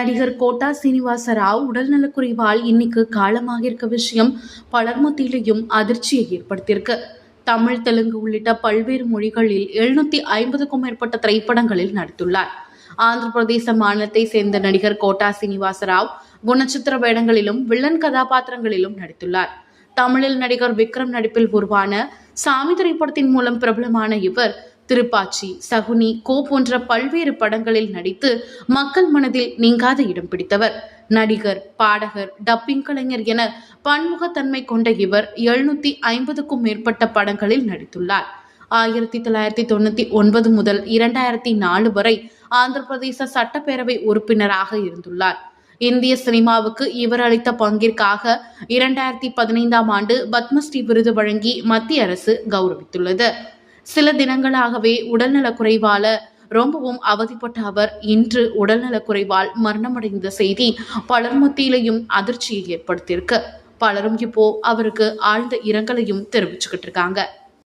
நடிகர் கோட்டா சீனிவாச ராவ் உடல்நலக்குறைவால் இன்னைக்கு காலமாக இருக்க விஷயம் பலர் மத்தியிலையும் அதிர்ச்சியை ஏற்படுத்தியிருக்கு. தமிழ் தெலுங்கு உள்ளிட்ட பல்வேறு மொழிகளில் எழுநூத்தி ஐம்பதுக்கும் மேற்பட்ட திரைப்படங்களில் நடித்துள்ளார். ஆந்திர பிரதேச மாநிலத்தை சேர்ந்த நடிகர் கோட்டா சீனிவாச ராவ் குணச்சித்திர வேடங்களிலும் வில்லன் கதாபாத்திரங்களிலும் நடித்துள்ளார். தமிழில் நடிகர் விக்ரம் நடிப்பில் உருவான சாமி திரைப்படத்தின் மூலம் பிரபலமான இவர் திருப்பாச்சி சகுனி கோ போன்ற பல்வேறு படங்களில் நடித்து மக்கள் மனதில் நீங்காத இடம் பிடித்தவர். நடிகர் பாடகர் டப்பிங் கலைஞர் என பன்முகத்தன்மை கொண்ட இவர் எழுநூத்தி ஐம்பதுக்கும் மேற்பட்ட படங்களில் நடித்துள்ளார். ஆயிரத்தி தொள்ளாயிரத்தி தொண்ணூத்தி ஒன்பது முதல் இரண்டாயிரத்தி நாலு வரை ஆந்திர பிரதேச சட்டப்பேரவை உறுப்பினராக இருந்துள்ளார். இந்திய சினிமாவுக்கு இவர் அளித்த பங்கிற்காக இரண்டாயிரத்தி பதினைந்தாம் ஆண்டு பத்மஸ்ரீ விருது வழங்கி மத்திய அரசு கௌரவித்துள்ளது. சில தினங்களாகவே உடல்நலக்குறைவால ரொம்பவும் அவதிப்பட்ட அவர் இன்று உடல்நலக் குறைவால் மரணமடைந்த செய்தி பலர் மத்தியிலையும் அதிர்ச்சியை ஏற்படுத்தியிருக்கு. பலரும் இப்போ அவருக்கு ஆழ்ந்த இரங்கலையும் தெரிவிச்சுக்கிட்டு இருக்காங்க.